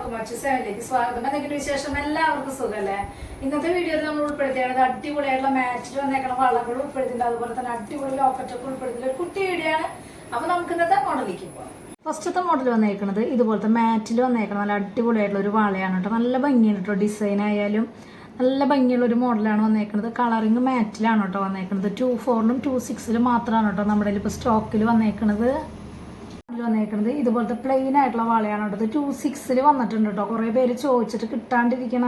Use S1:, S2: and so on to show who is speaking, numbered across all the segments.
S1: എല്ലാവർക്കും മറ്റു സെവനിലേക്ക് സ്വാഗതം. എന്തെങ്കിലും വിശേഷം? എല്ലാവർക്കും സുഖമല്ലേ ഇന്നത്തെ വീഡിയോയിൽ നമ്മൾ ഉൾപ്പെടുത്തിയത് അടിപൊളിയായിട്ടുള്ള മാച്ചിൽ വന്നേക്കണ വളകൾ ഉൾപ്പെടുത്തിയിട്ടുണ്ട്. അതുപോലെ തന്നെ അടിപൊളി ലോക്കറ്റൊക്കെ ഉൾപ്പെടുത്തിയിട്ട് ഒരു കുട്ടി വീഡിയോ ആണ് അപ്പൊ നമുക്ക് ഇന്നത്തെ മോഡലിലേക്ക് പോകാം ഫസ്റ്റത്തെ മോഡൽ വന്നേക്കണത് ഇതുപോലത്തെ മാറ്റിൽ വന്നേക്കണം നല്ല അടിപൊളിയായിട്ടുള്ള ഒരു വളയാണ് കേട്ടോ. നല്ല ഭംഗിയാണ് കേട്ടോ. ഡിസൈൻ ആയാലും നല്ല ഭംഗിയുള്ള ഒരു മോഡലാണ് വന്നേക്കുന്നത് കളറിങ് മാറ്റിലാണ് കേട്ടോ വന്നേക്കുന്നത് ടു ഫോറിനും ടു സിക്സിലും മാത്രമാണ് കേട്ടോ നമ്മുടെ ഇപ്പോൾ സ്റ്റോക്കിൽ വന്നേക്കണത്. ഇതിൽ വന്നേക്കുന്നത് ഇതുപോലത്തെ പ്ലെയിൻ ആയിട്ടുള്ള വളയാണ് കേട്ടത് ടു സിക്സിൽ വന്നിട്ടുണ്ട് കേട്ടോ. കുറേ പേര് ചോദിച്ചിട്ട് കിട്ടാണ്ടിരിക്കണ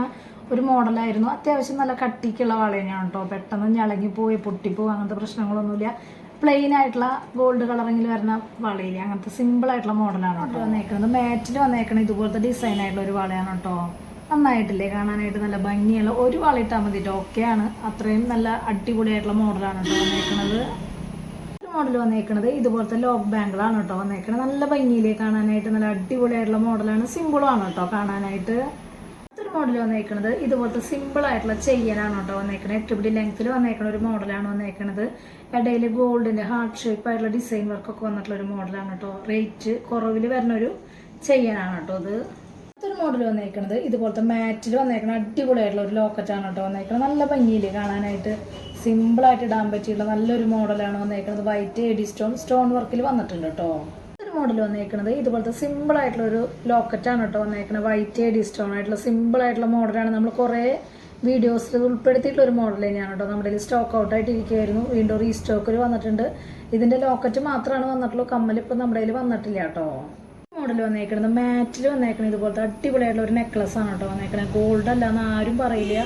S1: ഒരു മോഡലായിരുന്നു അത്യാവശ്യം നല്ല കട്ടിക്കുള്ള വള തന്നെയാണ് കേട്ടോ. പെട്ടെന്ന് ഞളങ്ങി പോയി പൊട്ടിപ്പോ അങ്ങനത്തെ പ്രശ്നങ്ങളൊന്നുമില്ല. പ്ലെയിൻ ആയിട്ടുള്ള ഗോൾഡ് കളറിങ്ങിൽ വരുന്ന വളയില്ല? അങ്ങനത്തെ സിമ്പിൾ ആയിട്ടുള്ള മോഡലാണ് കേട്ടോ വന്നേക്കുന്നത് മാറ്റിൽ വന്നേക്കണ ഇതുപോലത്തെ ഡിസൈൻ ആയിട്ടുള്ള ഒരു വളയാണ് കേട്ടോ. നന്നായിട്ടില്ലേ? കാണാനായിട്ട് നല്ല ഭംഗിയുള്ള ഒരു വള ഇട്ടാൽ മതി കേട്ടോ. ഓക്കെയാണ് അത്രയും നല്ല അടിപൊളിയായിട്ടുള്ള മോഡലാണ് കേട്ടോ വന്നേക്കണത്. മോഡൽ വന്നേക്കണത് ഇതുപോലത്തെ ലോക്ക് ബാങ്കിളാണ് കേട്ടോ വന്നേക്കണത്. നല്ല ഭംഗിയിലേ കാണാനായിട്ട് നല്ല അടിപൊളിയായിട്ടുള്ള മോഡലാണ് സിമ്പിളുമാണ് കേട്ടോ കാണാനായിട്ട്. അടുത്തൊരു മോഡൽ വന്നേക്കണത് ഇതുപോലത്തെ സിമ്പിൾ ആയിട്ടുള്ള ചെയ്യാനാണ് കേട്ടോ വന്നേക്കണത്. എട്ട് പിടി ലെങ്ത്തിൽ വന്നേക്കണ ഒരു മോഡലാണ് വന്നേക്കണത്. ഇടയിൽ ഗോൾഡിന്റെ ഹാർട്ട് ഷേപ്പ് ആയിട്ടുള്ള ഡിസൈൻ വർക്കൊക്കെ വന്നിട്ടുള്ള ഒരു മോഡലാണ് കേട്ടോ. റേറ്റ് കുറവിൽ വരുന്ന ഒരു ചെയ്യാനാണ് കേട്ടോ ഇത്. അടുത്തൊരു മോഡൽ വന്നേക്കണത്. ഇതുപോലത്തെ മാറ്റിൽ വന്നേക്കണ അടിപൊളിയായിട്ടുള്ള ഒരു ലോക്കറ്റാണ് കേട്ടോ വന്നേക്കണത്. നല്ല ഭംഗിയിൽ കാണാനായിട്ട്? സിമ്പിളായിട്ട് ഇടാൻ പറ്റിയുള്ള നല്ലൊരു മോഡലാണ് വന്നേക്കണത്. വൈറ്റ് എഡി സ്റ്റോൺ സ്റ്റോൺ വർക്കിൽ വന്നിട്ടുണ്ട് കേട്ടോ. മോഡൽ വന്നേക്കണത്. ഇതുപോലത്തെ സിമ്പിൾ ആയിട്ടുള്ള ഒരു ലോക്കറ്റാണ് കേട്ടോ വന്നേക്കണത്. വൈറ്റ് എഡി സ്റ്റോൺ ആയിട്ടുള്ള സിമ്പിൾ ആയിട്ടുള്ള മോഡലാണ് നമ്മൾ കുറേ വീഡിയോസിൽ ഉൾപ്പെടുത്തിയിട്ടുള്ള ഒരു മോഡൽ തന്നെയാണ് കേട്ടോ നമ്മുടെ സ്റ്റോക്ക് ഔട്ട് ആയിട്ട് ഇരിക്കുകയായിരുന്നു വീണ്ടും റീസ്റ്റോക്കിൽ വന്നിട്ടുണ്ട്. ഇതിന്റെ ലോക്കറ്റ് മാത്രമാണ് വന്നിട്ടുള്ളൂ. കമ്മൽ ഇപ്പം നമ്മുടെ കയ്യിൽ വന്നിട്ടില്ല കേട്ടോ. മോഡൽ വന്നേക്കണത്. മാറ്റിൽ വന്നേക്കണത് ഇതുപോലത്തെ അടിപൊളിയായിട്ടുള്ള ഒരു നെക്ലസ് ആണ് കേട്ടോ വന്നേക്കണത്. ഗോൾഡ് അല്ല എന്ന് ആരും പറയില്ല.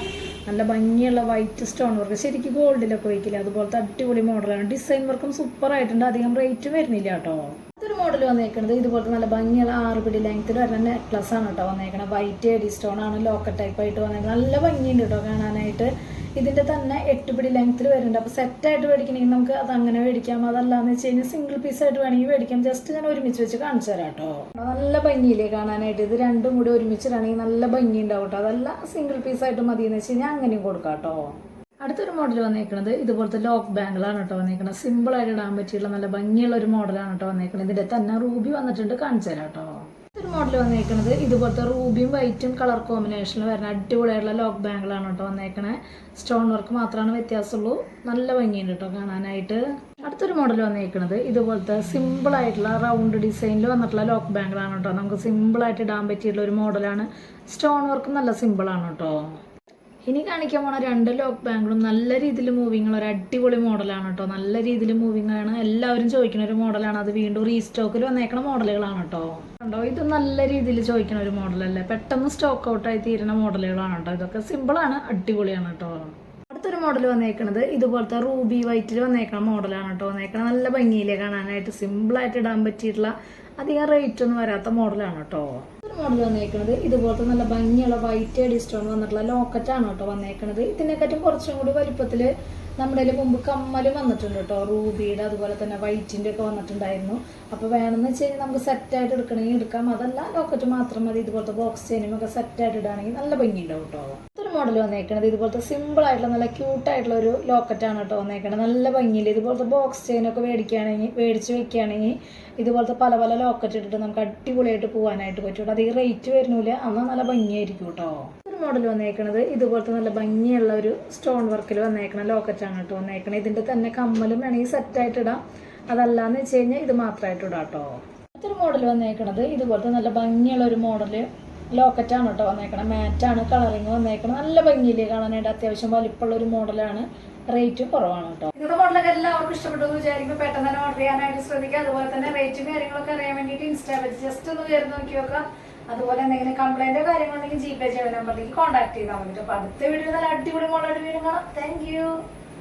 S1: നല്ല ഭംഗിയുള്ള വൈറ്റ് സ്റ്റോൺ വർക്ക് ശരിക്കും ഗോൾഡിലൊക്കെ വയ്ക്കില്ല അതുപോലത്തെ അടിപൊളി മോഡലാണ് ഡിസൈൻ വർക്കും സൂപ്പർ ആയിട്ടുണ്ട്. അധികം റേറ്റ് വരുന്നില്ല കേട്ടോ. മോഡൽ വന്നേക്കുന്നത് ഇതുപോലത്തെ നല്ല ഭംഗിയുള്ള ആറ് പിടി ലെങ്ത്തിൽ വരുന്ന നെക്ലസ് ആണ് കേട്ടോ വന്നേക്കുന്നത് വൈറ്റ് എഡി സ്റ്റോൺ ആണ് ലോക്കറ്റ് ടൈപ്പ് ആയിട്ട് വന്നേക്കുന്നത് നല്ല ഭംഗിയുണ്ട് കേട്ടോ കാണാനായിട്ട്. ഇതിന്റെ തന്നെ എട്ട് പിടി ലെങ്ത്തിൽ വരുന്നുണ്ട്. അപ്പോൾ സെറ്റായിട്ട് മേടിക്കണമെങ്കിൽ നമുക്ക് അത് അങ്ങനെ മേടിക്കാം. അതല്ലാന്ന് വെച്ച് കഴിഞ്ഞാൽ സിംഗിൾ പീസ് ആയിട്ട് വേണമെങ്കിൽ മേടിക്കാം. ജസ്റ്റ് ഞാൻ ഒരുമിച്ച് വെച്ച് കാണിച്ചു തരാം കേട്ടോ നല്ല ഭംഗിയില്ലേ കാണാനായിട്ട്. ഇത് രണ്ടും കൂടി ഒരുമിച്ച് ഒരുമിച്ചിട്ടാണെങ്കിൽ നല്ല ഭംഗി ഉണ്ടാവും കേട്ടോ അതല്ല സിംഗിൾ പീസ് ആയിട്ട് മതിയെന്ന് വെച്ച് കഴിഞ്ഞാൽ അങ്ങനെയും കൊടുക്കാം കേട്ടോ അടുത്തൊരു മോഡൽ വന്നേക്കുന്നത് ഇതുപോലത്തെ ലോക്ക് ബാങ്കിളാണ് കേട്ടോ വന്നേക്കുന്നത് സിമ്പിൾ ആയിട്ട് ഇടാൻ പറ്റിയുള്ള നല്ല ഭംഗിയുള്ള ഒരു മോഡലാണ് കേട്ടോ വന്നേക്കുന്നത് ഇതിന്റെ തന്നെ റൂബി വന്നിട്ടുണ്ട് കാണിച്ചു തരാം കേട്ടോ. ഒരു മോഡൽ വന്നേക്കുന്നത് ഇതുപോലത്തെ റൂബിയും വൈറ്റും കളർ കോമ്പിനേഷനിൽ വരുന്ന അടിപൊളിയായിട്ടുള്ള ലോക്ക് ബാങ്കിളാണ് കേട്ടോ വന്നേക്കണേ സ്റ്റോൺ വർക്ക് മാത്രമാണ് വ്യത്യാസമുള്ളൂ. നല്ല ഭംഗിയുണ്ട് കേട്ടോ കാണാനായിട്ട്. അടുത്തൊരു മോഡൽ വന്നേക്കുന്നത് ഇതുപോലത്തെ സിമ്പിൾ ആയിട്ടുള്ള റൗണ്ട് ഡിസൈനിൽ വന്നിട്ടുള്ള ലോക്ക് ബാങ്കിളാണ് കേട്ടോ. നമുക്ക് സിമ്പിൾ ആയിട്ട് ഇടാൻ പറ്റിയിട്ടുള്ള ഒരു മോഡലാണ് സ്റ്റോൺ വർക്ക് നല്ല സിമ്പിൾ ആണ് കേട്ടോ. ഇനി കാണിക്കാൻ പോണ രണ്ട് ലോക്ക് ബാങ്കുകളും നല്ല രീതിയിൽ മൂവിങ് ഒരു അടിപൊളി മോഡലാണ് കേട്ടോ നല്ല രീതിയിൽ മൂവിങ് ആണ്. എല്ലാവരും ചോദിക്കുന്ന ഒരു മോഡലാണ്. അത് വീണ്ടും റീസ്റ്റോക്കിൽ വന്നേക്കുന്ന മോഡലുകളാണ് കേട്ടോ കണ്ടോ? ഇത് നല്ല രീതിയിൽ ചോദിക്കുന്ന ഒരു മോഡലല്ലേ? പെട്ടെന്ന് സ്റ്റോക്ക് ഔട്ടായി തീരുന്ന മോഡലുകളാണ് കേട്ടോ ഇതൊക്കെ സിമ്പിളാണ് അടിപൊളിയാണ് കേട്ടോ അടുത്തൊരു മോഡൽ വന്നേക്കണത് ഇതുപോലത്തെ റൂബി വൈറ്റിൽ വന്നേക്കണ മോഡലാണ് കേട്ടോ വന്നേക്കണ നല്ല ഭംഗിയിലേ കാണാനായിട്ട് സിമ്പിളായിട്ട് ഇടാൻ പറ്റിയിട്ടുള്ള അധികം റേറ്റ് ഒന്നും വരാത്ത മോഡലാണ് കേട്ടോ മോഡൽ വന്നേക്കണത്. ഇതുപോലത്തെ നല്ല ഭംഗിയുള്ള വൈറ്റ് ഡിസ്റ്റോൺ വന്നിട്ടുള്ള ലോക്കറ്റാണ് കേട്ടോ വന്നേക്കണത്. ഇതിനെക്കാട്ടും കുറച്ചും കൂടി വലിപ്പത്തിൽ നമ്മുടെ മുമ്പ് കമ്മലും വന്നിട്ടുണ്ട് കേട്ടോ. റൂബിയുടെ അതുപോലെ തന്നെ വൈറ്റിന്റെ ഒക്കെ വന്നിട്ടുണ്ടായിരുന്നു. അപ്പോൾ വേണമെന്ന് വെച്ച് കഴിഞ്ഞാൽ നമുക്ക് സെറ്റായിട്ട് എടുക്കണമെങ്കിൽ എടുക്കാം. അതല്ല ലോക്കറ്റ് മാത്രം മതി. ഇതുപോലത്തെ ബോക്സ് ചെയിനും ഒക്കെ സെറ്റായിട്ട് ഇടുകയാണെങ്കിൽ നല്ല ഭംഗിയുണ്ടാവും കേട്ടോ. മോഡൽ വന്നേക്കണത്. ഇതുപോലത്തെ സിമ്പിൾ ആയിട്ടുള്ള നല്ല ക്യൂട്ട് ആയിട്ടുള്ള ഒരു ലോക്കറ്റാണ് കേട്ടോ വന്നേക്കണത്. നല്ല ഭംഗിയിൽ ഇതുപോലത്തെ ബോക്സ് ചെയിനൊക്കെ മേടിക്കുകയാണെങ്കിൽ മേടിച്ച് വെക്കുകയാണെങ്കിൽ ഇതുപോലത്തെ പല പല ലോക്കറ്റ് ഇട്ടിട്ട് നമുക്ക് അടിപൊളിയായിട്ട് പോകാനായിട്ട് പറ്റും അത് ഈ റേറ്റ് വരുന്നില്ല. എന്നാൽ നല്ല ഭംഗിയായിരിക്കും കേട്ടോ. ഒരു മോഡൽ വന്നേക്കണത്. ഇതുപോലത്തെ നല്ല ഭംഗിയുള്ള ഒരു സ്റ്റോൺ വർക്കിൽ വന്നേക്കണ ലോക്കറ്റാണ് കേട്ടോ വന്നേക്കണത്. ഇതിന്റെ തന്നെ കമ്മലും വേണമെങ്കിൽ സെറ്റായിട്ട് ഇടാം. അതല്ലാന്ന് വെച്ച് കഴിഞ്ഞാൽ ഇത് മാത്രമായിട്ട് ഇടാം കേട്ടോ. മറ്റൊരു മോഡൽ വന്നേക്കണത്. ഇതുപോലത്തെ നല്ല ഭംഗിയുള്ള ഒരു മോഡൽ ലോക്കറ്റാണ് കേട്ടോ വന്നേക്കണം. മാറ്റാണ് കളറിങ് വന്നേക്കണം. നല്ല ഭംഗിയില്ലേ കാണാനായിട്ട് അത്യാവശ്യം വലിപ്പമുള്ള ഒരു മോഡലാണ്. റേറ്റ് കുറവാണ് കേട്ടോ. ഇന്നത്തെ മോഡലൊക്കെ എല്ലാവർക്കും ഇഷ്ടപ്പെട്ടു എന്ന് വിചാരിക്കുമ്പോൾ പെട്ടെന്ന് തന്നെ ഓർഡർ ചെയ്യാനായിട്ട് ശ്രദ്ധിക്കുക അതുപോലെ തന്നെ റേറ്റും കാര്യങ്ങളൊക്കെ അറിയാൻ വേണ്ടിയിട്ട് ഇൻസ്റ്റാ വെച്ച് ജസ്റ്റ് ഒന്ന് കയറി നോക്കി നോക്കാം അതുപോലെ എന്തെങ്കിലും കംപ്ലൈന്റോ കാര്യങ്ങളുണ്ടെങ്കിൽ ജി പേ ചെയ്യുന്ന നമ്പറിലേക്ക് കോൺടാക്ട് ചെയ്താൽ മതി അപ്പോൾ അടുത്ത വീഡിയോ നല്ല അടിപൊളി മോഡലായിട്ട് വീഡിയോ കാണാം. താങ്ക്